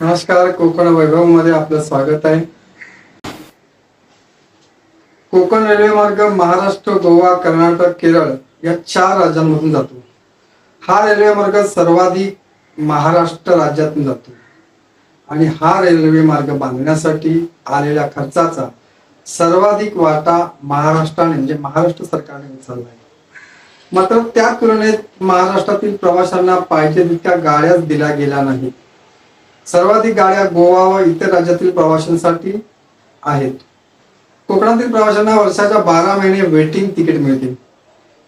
नमस्कार कोकण वैभवमध्ये आपलं स्वागत आहे. कोकण रेल्वे मार्ग महाराष्ट्र गोवा कर्नाटक केरळ या चार राज्यांमधून जातो. हा रेल्वे मार्ग सर्वाधिक महाराष्ट्र राज्यातून जातो. आणि हा रेल्वे मार्ग बांधण्यासाठी आलेल्या खर्चाचा सर्वाधिक वाटा महाराष्ट्राने म्हणजे महाराष्ट्र सरकारने उचलला आहे. मात्र त्या तुलनेत महाराष्ट्रातील प्रवाशांना पाहिजे तितक्या गाड्याच दिल्या गेल्या नाहीत. सर्वाधिक गाड्या गोवा व इतर राज्यातील प्रवाशांसाठी आहेत. कोकणातील प्रवाशांना वर्षाच्या बारा महिने वेटिंग तिकीट मिळते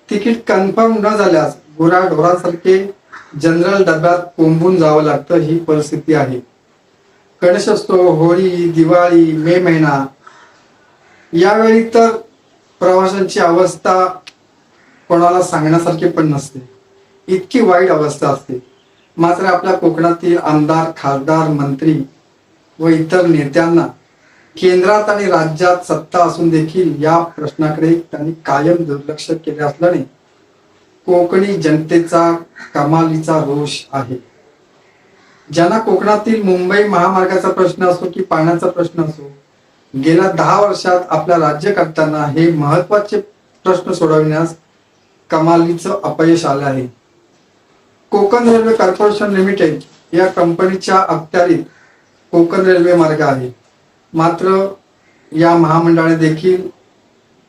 तिकीट कन्फर्म न झाल्यास गुरा ढोरासारखे जनरल डब्यात कोंबून जावं लागतं ही परिस्थिती आहे. गणेशोत्सव होळी दिवाळी मे महिना यावेळी तर प्रवाशांची अवस्था कोणाला सांगण्यासारखी पण नसते. इतकी वाईट अवस्था असते. मात्र आपल्या कोकणातील आमदार खासदार मंत्री व इतर नेत्यांना केंद्रात आणि राज्यात सत्ता असून देखील या प्रश्नाकडे त्यांनी कायम दुर्लक्ष केले असल्याने कोकणी जनतेचा कमालीचा रोष आहे. ज्यांना कोकणातील मुंबई महामार्गाचा प्रश्न असो की पाण्याचा प्रश्न असो गेल्या दहा वर्षात आपल्या राज्यकर्त्यांना हे महत्त्वाचे प्रश्न सोडविण्यास कमालीचं अपयश आलं आहे. कोकण रेल्वे कॉर्पोरेशन लिमिटेड या कंपनीच्या अखत्यारीत कोकण रेल्वे मार्ग आहे. मात्र या महामंडळाने देखील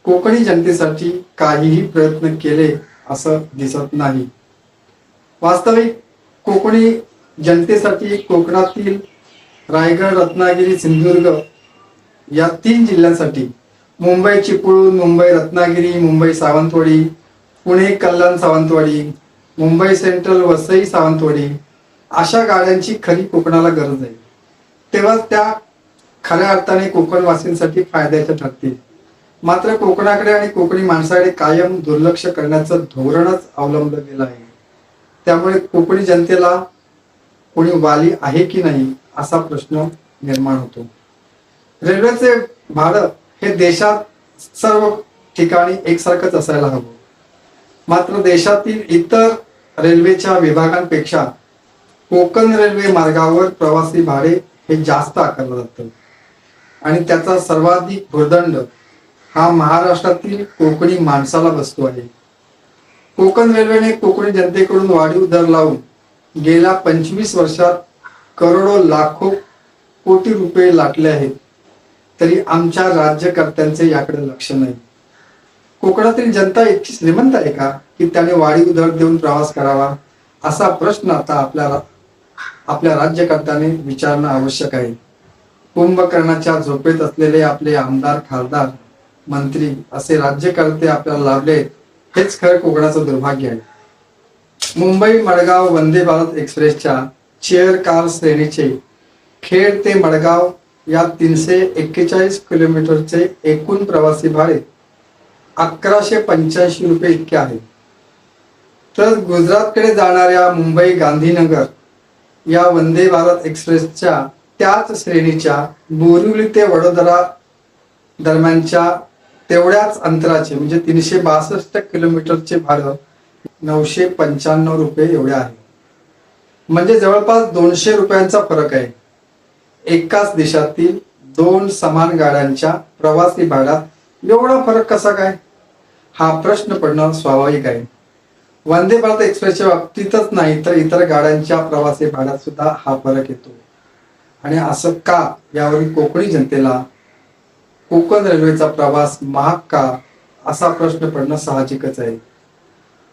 कोकणी जनतेसाठी काहीही प्रयत्न केले असं दिसत नाही. वास्तविक कोकणी जनतेसाठी कोकणातील रायगड रत्नागिरी सिंधुदुर्ग या तीन जिल्ह्यांसाठी मुंबई चिपळूण मुंबई रत्नागिरी मुंबई सावंतवाडी पुणे कल्याण सावंतवाडी मुंबई सेंट्रल वसई सावंतवाडी अशा गाड्यांची खरी कोकणाला गरज आहे. तेव्हा त्या खऱ्या अर्थाने कोकणवासींसाठी फायद्याच्या ठरतील. मात्र कोकणाकडे आणि कोकणी माणसाकडे कायम दुर्लक्ष करण्याचं धोरणच अवलंबलं गेलं आहे. त्यामुळे कोकणी जनतेला कोणी वाली आहे की नाही असा प्रश्न निर्माण होतो. रेल्वेचे भाडं हे देशात सर्व ठिकाणी एकसारखंच असायला हवं. मात्र देशातील इतर रेल्वेच्या विभागांपेक्षा कोकण रेल्वे मार्गावर प्रवासी भाडे हे जास्त आकारलं जातं. आणि त्याचा सर्वाधिक भूर्दंड हा महाराष्ट्रातील कोकणी माणसाला बसतो आहे. कोकण रेल्वेने कोकणी जनतेकडून वाढीव दर लावून गेल्या पंचवीस वर्षात करोडो लाखो कोटी रुपये लाटले आहेत. तरी आमच्या राज्यकर्त्यांचे याकडे लक्ष नाही. कोकणातील जनता इतकी श्रीमंत आहे का? की त्याने वाढीव दर देऊन प्रवास करावा असा प्रश्न आता आपल्याला आपल्या राज्यकर्त्याने विचारणं आवश्यक आहे. कुंभकर्णाच्या झोपेत असलेले आपले आमदार खासदार मंत्री असे राज्यकर्ते आपल्याला लाभले हेच खरं कोकणाचं दुर्भाग्य आहे. मुंबई मडगाव वंदे भारत एक्सप्रेसच्या चेअर कार श्रेणीचे खेड ते मडगाव या तीनशे एक्केचाळीस किलोमीटरचे एकूण प्रवासी भाडे अकराशे पंच्याऐंशी रुपये इतके आहे. तर गुजरातकडे जाणाऱ्या मुंबई गांधीनगर या वंदे भारत एक्सप्रेसच्या त्याच श्रेणीच्या बोरिवली ते वडोदरा दरम्यानच्या तेवढ्याच अंतराचे म्हणजे तीनशे बासष्ट किलोमीटरचे भाडं नऊशे पंच्याण्णव रुपये एवढे आहे. म्हणजे जवळपास दोनशे रुपयांचा फरक आहे. एकाच देशातील दोन समान गाड्यांच्या प्रवासी भाड्यात एवढा फरक कसा काय? हा प्रश्न पडणं स्वाभाविक आहे. वंदे भारत एक्सप्रेसच्या बाबतीतच नाही तर इतर गाड्यांच्या प्रवासी भाड्यात सुद्धा हा फरक येतो. आणि असं का यावरील कोकणी जनतेला कोकण रेल्वेचा प्रवास महाग का असा प्रश्न पडणं साहजिकच आहे.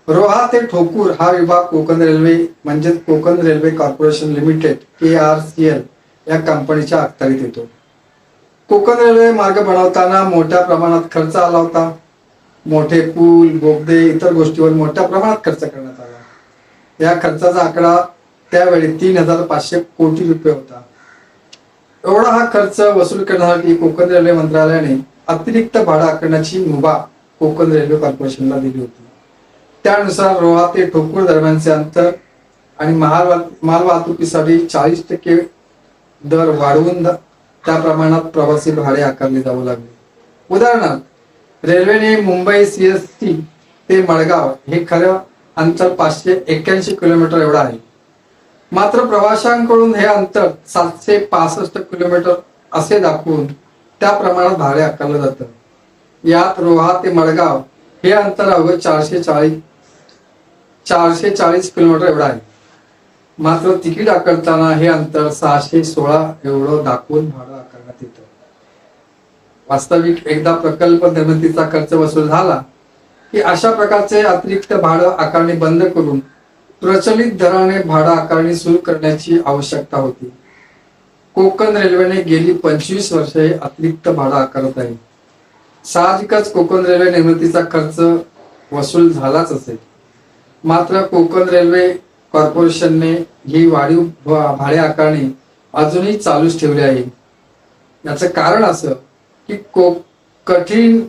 रोहा ते ठोकूर हा विभाग कोकण रेल्वे म्हणजेच Konkan railway corporation limited K R C L या कंपनीच्या अखत्यारीत येतो. कोकण रेल्वे मार्ग बनवताना मोठ्या प्रमाणात खर्च आला होता. मोठे पूल बोगदे इतर गोष्टीवर मोठ्या प्रमाणात खर्च करण्यात आला. या खर्चाचा आकडा त्यावेळी तीन हजार पाचशे कोटी रुपये होता. एवढा हा खर्च वसूल करण्यासाठी कोकण रेल्वे मंत्रालयाने अतिरिक्त भाडं आकारण्याची मुभा कोकण रेल्वे कॉर्पोरेशनला दिली होती. त्यानुसार रोहा ते ठोकूर दरम्यानचे अंतर आणि माल माल वाहतुकीसाठी चाळीस टक्के दर वाढवून त्या प्रमाणात प्रवासी भाडे आकारले जाऊ लागले. उदाहरणार्थ रेल्वेने मुंबई सीएसटी ते मडगाव हे खरं अंतर पाचशे एक्क्याऐंशी किलोमीटर एवढं आहे. मात्र प्रवाशांकडून हे अंतर सातशे पासष्ट किलोमीटर असे दाखवून त्या प्रमाणात भाडे आकारलं जातं. यात रोहा ते मडगाव हे अंतर अवघं चारशे चाळीस चारशे चाळीस किलोमीटर एवढं आहे. मात्र तिकीट आकारताना हे अंतर सहाशे सोळा एवढं दाखवून वास्तविक एकदा प्रकल्प निर्मितीचा खर्च वसूल झाला की अशा प्रकारचे अतिरिक्त भाडं आकारणी बंद करून प्रचलित दराने भाडं आकारणी सुरू करण्याची आवश्यकता होती. कोकण रेल्वेने गेली पंचवीस वर्षे अतिरिक्त भाडं आकारत आहे. साहजिकच कोकण रेल्वे निर्मितीचा खर्च वसूल झालाच असेल. मात्र कोकण रेल्वे कॉर्पोरेशनने ही वाढीव भाडे आकारणी अजूनही चालूच ठेवली आहे. याचं कारण असं की कोक कठीण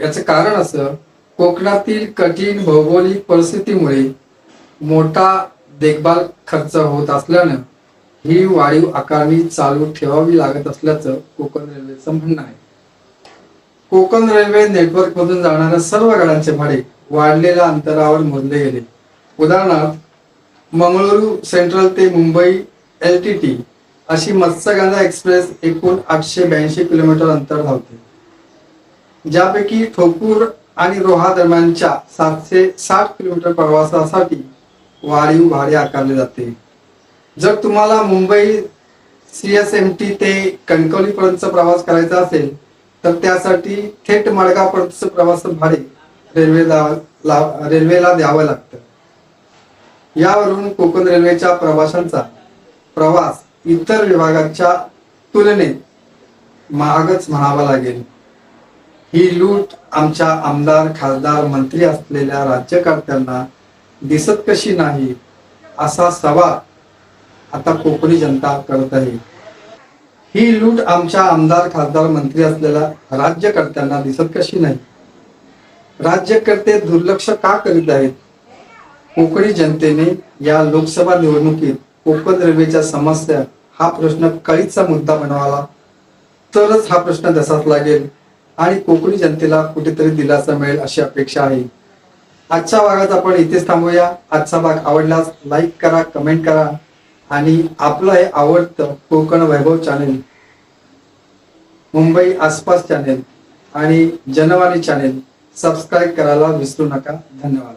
याचं कारण असं कोकणातील कठीण भौगोलिक परिस्थितीमुळे मोठा देखभाल खर्च होत असल्यानं ही वाढीव आकारणी चालू ठेवावी लागत असल्याचं कोकण रेल्वेचं म्हणणं आहे. कोकण रेल्वे नेटवर्क मधून जाणाऱ्या सर्व गाड्यांचे भाडे वाढलेल्या अंतरावर मोजले गेले. उदाहरणार्थ मंगळुरू सेंट्रल ते मुंबई एल टी टी अशी मत्स्यगंधा एक्सप्रेस एकूण आठशे ब्याऐंशी किलोमीटर अंतर धावते. ज्यापैकी ठोकूर आणि रोहा दरम्यानच्या सातशे साठ किलोमीटर प्रवासासाठी वाढीव भाडे आकारले जाते. जर तुम्हाला Mumbai C S M T ते कणकवलीपर्यंतचा प्रवास करायचा असेल तर त्यासाठी थेट मडगावपर्यंतचं प्रवास भाडे रेल्वेला रेल्वेला द्यावं लागतं. यावरून कोकण रेल्वेच्या प्रवाशांचा प्रवास इतर विभागाच्या तुलनेत महागच म्हणावा लागेल. ही लूट आमच्या आमदार खासदार मंत्री असलेल्या राज्यकर्त्यांना दिसत कशी नाही असा सवाल आता कोकणी जनता करत आहे. ही लूट आमच्या आमदार खासदार मंत्री असलेल्या राज्यकर्त्यांना दिसत कशी नाही? राज्यकर्ते दुर्लक्ष का करीत आहेत? कोकणी जनतेने या लोकसभा निवडणुकीत कोकण समस्या हा प्रश्न कळीचा मुद्दा बनवाला तरच हा प्रश्न तसाच लागेल आणि कोकणी जनतेला कुठेतरी दिलासा मिळेल अशी अपेक्षा आहे. आजच्या भागात आपण इथेच थांबूया. आजचा भाग आवडल्यास लाईक करा कमेंट करा आणि आपलं हे आवडतं कोकण वैभव चॅनेल मुंबई आसपास चॅनेल आणि जनवाणी चॅनेल सबस्क्राईब करायला विसरू नका. धन्यवाद.